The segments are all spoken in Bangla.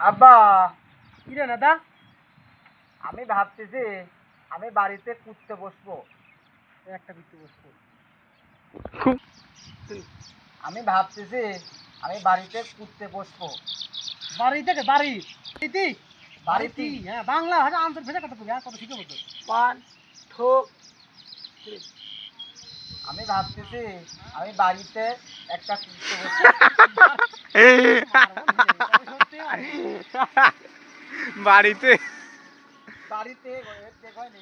আব্বা কি রে দাদা আমি ভাবতেছি আমি বাড়িতে কুত্তে বসবো। একটা বিত্তে বসবো। আমি ভাবতেছি আমি বাড়িতে কুত্তে বসবো। বাড়ি থেকে বাড়ি? বাড়িতে? বাড়িতে। হ্যাঁ বাংলা ভাষা আন্তর ভেজা কথা কত শিখে বলতো পান ঠোক আমি ভাবতেছি আমি বাড়িতে একটা কুত্তে বসবো। বাড়িতে। বাড়িতে এর থেকে হয়নি।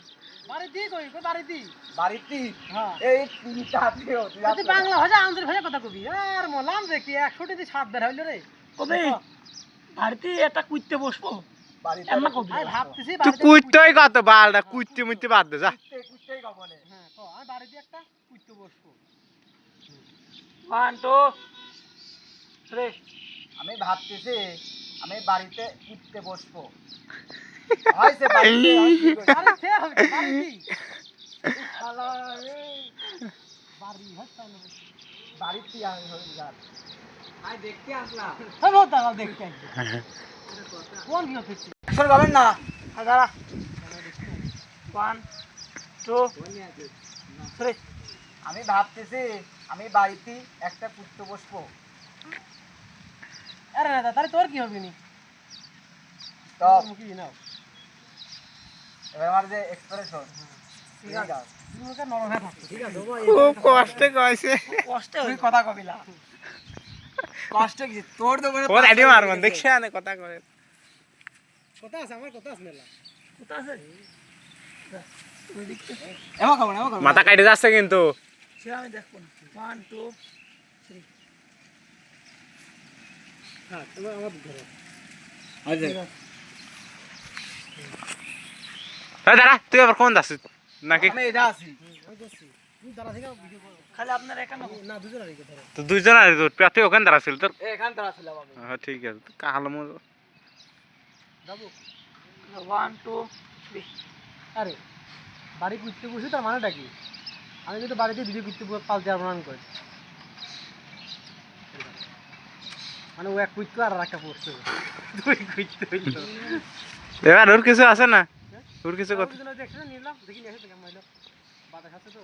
বাড়িতে কই কই বাড়িতে? বাড়িতে? হ্যাঁ। এই তিনটা দিও তুই বাংলা ভাষা আন্তর ভেজা কথা কবি। আর মলাম দেখি একশো টি সাত বের হইল রে। কবে বাড়িতে একটা কুইতে বসবো। বাড়িতে এমন কবি। আমি ভাবতেছি তুই বাড়িতে কত বালটা কুইতে মুইতে বাদ দে যা। হ্যাঁ ক, আমি বাড়িতে একটা কুইতে বসবো। One two three. আমি ভাবতেছি আমি বাড়িতে কুত্তে বসবো। হয়েছে বাড়িতে হয়েছে, কই? বাড়িতে। হবে বাড়িতে শালা, এই, বাড়ি হচ্ছে না আমি হয়ে হ্যাঁ পাবেন না? দাঁড়া। ওয়ান টু থ্রি আমি ভাবতেছি আমি বাড়িতে একটা কুত্তে বসবো। না তাহলে তোর কি হবে নি? কষ্ট তো আনে কথা কয়। কথা আছে আমার কথা আছে মাথা কাটে যাচ্ছে কিন্তু। দাঁড়া তুই আবার কোন যাচ্ছিস নাকি? করছি আপনার দুজন আর ধরো। দুইজন আর তোর ওখানে দাঁড়া ছিল তোর? হ্যাঁ ঠিক আছে কালো মো ওয়ান টু থ্রি আরে বাড়ি কুইতে বসে তার মানেটা কি? আমি কিন্তু বাড়িতে ভিডিও কুইতে পালতে আর প্রমাণ করি মানে ও এক কুইতে আর একটা পড়ছে। দুই কুইতে হইল। এবার ওর কিছু আছে না? ওর কিছু কথা দুজনে নিলাম। দেখি নিয়ে এসে কেমন হইল বাতাস আছে তো।